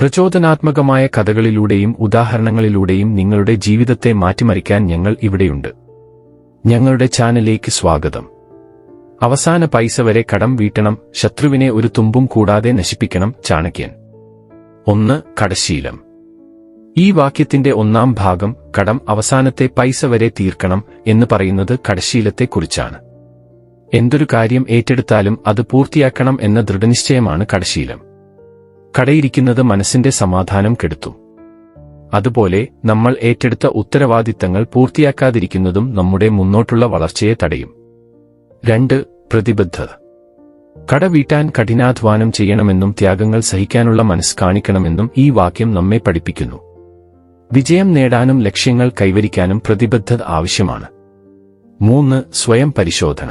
പ്രചോദനാത്മകമായ കഥകളിലൂടെയും ഉദാഹരണങ്ങളിലൂടെയും നിങ്ങളുടെ ജീവിതത്തെ മാറ്റിമറിക്കാൻ ഞങ്ങൾ ഇവിടെയുണ്ട്. ഞങ്ങളുടെ ചാനലിലേക്ക് സ്വാഗതം. അവസാന പൈസ വരെ കടം വീട്ടണം ശത്രുവിനെ ഒരു തുമ്പും കൂടാതെ നശിപ്പിക്കണം ചാണക്യൻ. ഒന്ന് കടശീലം. ഈ വാക്യത്തിന്റെ ഒന്നാം ഭാഗം കടം അവസാനത്തെ പൈസ വരെ തീർക്കണം എന്ന് പറയുന്നത് കടശീലത്തെക്കുറിച്ചാണ്. എന്തൊരു കാര്യം ഏറ്റെടുത്താലും അത് പൂർത്തിയാക്കണം എന്ന ദൃഢനിശ്ചയമാണ് കടശീലം. കടയിരിക്കുന്നത് മനസ്സിന്റെ സമാധാനം കെടുത്തും. അതുപോലെ നമ്മൾ ഏറ്റെടുത്ത ഉത്തരവാദിത്തങ്ങൾ പൂർത്തിയാക്കാതിരിക്കുന്നതും നമ്മുടെ മുന്നോട്ടുള്ള വളർച്ചയെ തടയും. രണ്ട് പ്രതിബദ്ധത കട വീട്ടാൻ കഠിനാധ്വാനം ചെയ്യണമെന്നും ത്യാഗങ്ങൾ സഹിക്കാനുള്ള മനസ്സ് കാണിക്കണമെന്നും ഈ വാക്യം നമ്മെ പഠിപ്പിക്കുന്നു. വിജയം നേടാനും ലക്ഷ്യങ്ങൾ കൈവരിക്കാനും പ്രതിബദ്ധത ആവശ്യമാണ്. മൂന്ന് സ്വയം പരിശോധന.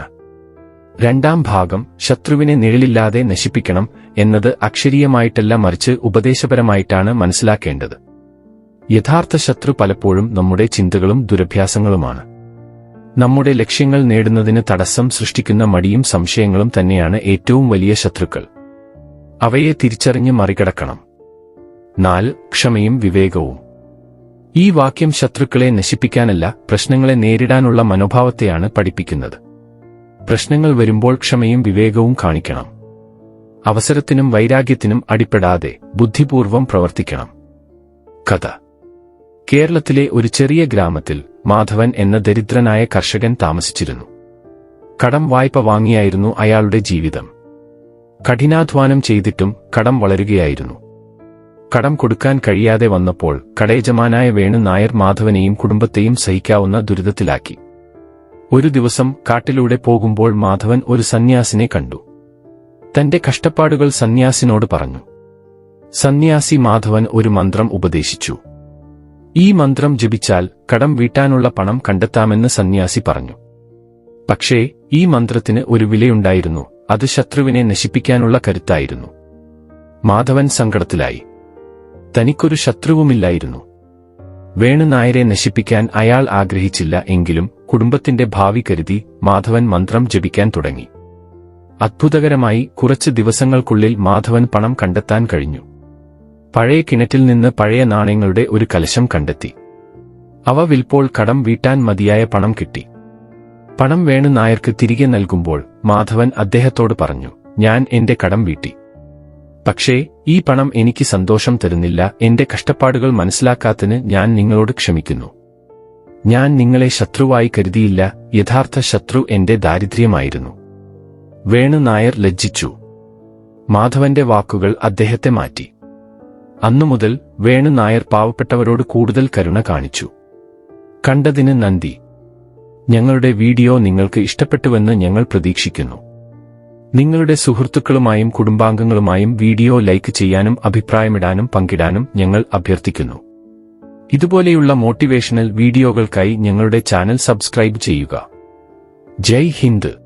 രണ്ടാം ഭാഗം ശത്രുവിനെ നിഴലില്ലാതെ നശിപ്പിക്കണം എന്നത് അക്ഷരീയമായിട്ടല്ല മറിച്ച് ഉപദേശപരമായിട്ടാണ് മനസ്സിലാക്കേണ്ടത്. യഥാർത്ഥ ശത്രു പലപ്പോഴും നമ്മുടെ ചിന്തകളും ദുരഭ്യാസങ്ങളുമാണ്. നമ്മുടെ ലക്ഷ്യങ്ങൾ നേടുന്നതിന് തടസ്സം സൃഷ്ടിക്കുന്ന മടിയും സംശയങ്ങളും തന്നെയാണ് ഏറ്റവും വലിയ ശത്രുക്കൾ. അവയെ തിരിച്ചറിഞ്ഞ് മറികടക്കണം. നാല് ക്ഷമയും വിവേകവും. ഈ വാക്യം ശത്രുക്കളെ നശിപ്പിക്കാനല്ല പ്രശ്നങ്ങളെ നേരിടാനുള്ള മനോഭാവത്തെയാണ് പഠിപ്പിക്കുന്നത്. പ്രശ്നങ്ങൾ വരുമ്പോൾ ക്ഷമയും വിവേകവും കാണിക്കണം. അവസരത്തിനും വൈരാഗ്യത്തിനും അടിപ്പെടാതെ ബുദ്ധിപൂർവം പ്രവർത്തിക്കണം. കഥ. കേരളത്തിലെ ഒരു ചെറിയ ഗ്രാമത്തിൽ മാധവൻ എന്ന ദരിദ്രനായ കർഷകൻ താമസിച്ചിരുന്നു. കടം വായ്പ വാങ്ങിയായിരുന്നു അയാളുടെ ജീവിതം. കഠിനാധ്വാനം ചെയ്തിട്ടും കടം വളരുകയായിരുന്നു. കടം കൊടുക്കാൻ കഴിയാതെ വന്നപ്പോൾ കടയജമാനായ വേണു നായർ മാധവനെയും കുടുംബത്തെയും സഹിക്കാവുന്ന ദുരിതത്തിലാക്കി. ഒരു ദിവസം കാട്ടിലൂടെ പോകുമ്പോൾ മാധവൻ ഒരു സന്യാസിനെ കണ്ടു. തന്റെ കഷ്ടപ്പാടുകൾ സന്യാസിനോട് പറഞ്ഞു. സന്യാസി മാധവൻ ഒരു മന്ത്രം ഉപദേശിച്ചു. ഈ മന്ത്രം ജപിച്ചാൽ കടം വീട്ടാനുള്ള പണം കണ്ടെത്താമെന്ന് സന്യാസി പറഞ്ഞു. പക്ഷേ ഈ മന്ത്രത്തിന് ഒരു വിലയുണ്ടായിരുന്നു അത് ശത്രുവിനെ നശിപ്പിക്കാനുള്ള കരുത്തായിരുന്നു. മാധവൻ സങ്കടത്തിലായി. തനിക്കൊരു ശത്രുവുമില്ലായിരുന്നു. വേണുനായരെ നശിപ്പിക്കാൻ അയാൾ ആഗ്രഹിച്ചില്ല എങ്കിലും കുടുംബത്തിന്റെ ഭാവി കരുതി മാധവൻ മന്ത്രം ജപിക്കാൻ തുടങ്ങി. അത്ഭുതകരമായി കുറച്ച് ദിവസങ്ങൾക്കുള്ളിൽ മാധവൻ പണം കണ്ടെത്താൻ കഴിഞ്ഞു. പഴയ കിണറ്റിൽ നിന്ന് പഴയ നാണയങ്ങളുടെ ഒരു കലശം കണ്ടെത്തി. അവ വിൽപ്പോൾ കടം വീട്ടാൻ മതിയായ പണം കിട്ടി. പണം വേണു നായർക്ക് തിരികെ നൽകുമ്പോൾ മാധവൻ അദ്ദേഹത്തോട് പറഞ്ഞു ഞാൻ എന്റെ കടം വീട്ടി. പക്ഷേ ഈ പണം എനിക്ക് സന്തോഷം തരുന്നില്ല. എന്റെ കഷ്ടപ്പാടുകൾ മനസ്സിലാക്കാത്തതിന് ഞാൻ നിങ്ങളോട് ക്ഷമിക്കുന്നു. ഞാൻ നിങ്ങളെ ശത്രുവായി കരുതിയില്ല യഥാർത്ഥ ശത്രു എന്റെ ദാരിദ്ര്യമായിരുന്നു. വേണു നായർ ലജ്ജിച്ചു. മാധവന്റെ വാക്കുകൾ അദ്ദേഹത്തെ മാറ്റി. അന്നുമുതൽ വേണു നായർ പാവപ്പെട്ടവരോട് കൂടുതൽ കരുണ കാണിച്ചു. കണ്ടതിന് നന്ദി. ഞങ്ങളുടെ വീഡിയോ നിങ്ങൾക്ക് ഇഷ്ടപ്പെട്ടുവെന്ന് ഞങ്ങൾ പ്രതീക്ഷിക്കുന്നു. നിങ്ങളുടെ സുഹൃത്തുക്കളുമായും കുടുംബാംഗങ്ങളുമായും വീഡിയോ ലൈക്ക് ചെയ്യാനും അഭിപ്രായമിടാനും പങ്കിടാനും ഞങ്ങൾ അഭ്യർത്ഥിക്കുന്നു. ഇതുപോലെയുള്ള മോട്ടിവേഷണൽ വീഡിയോകൾക്കായി ഞങ്ങളുടെ ചാനൽ സബ്സ്ക്രൈബ് ചെയ്യുക. ജയ് ഹിന്ദ്.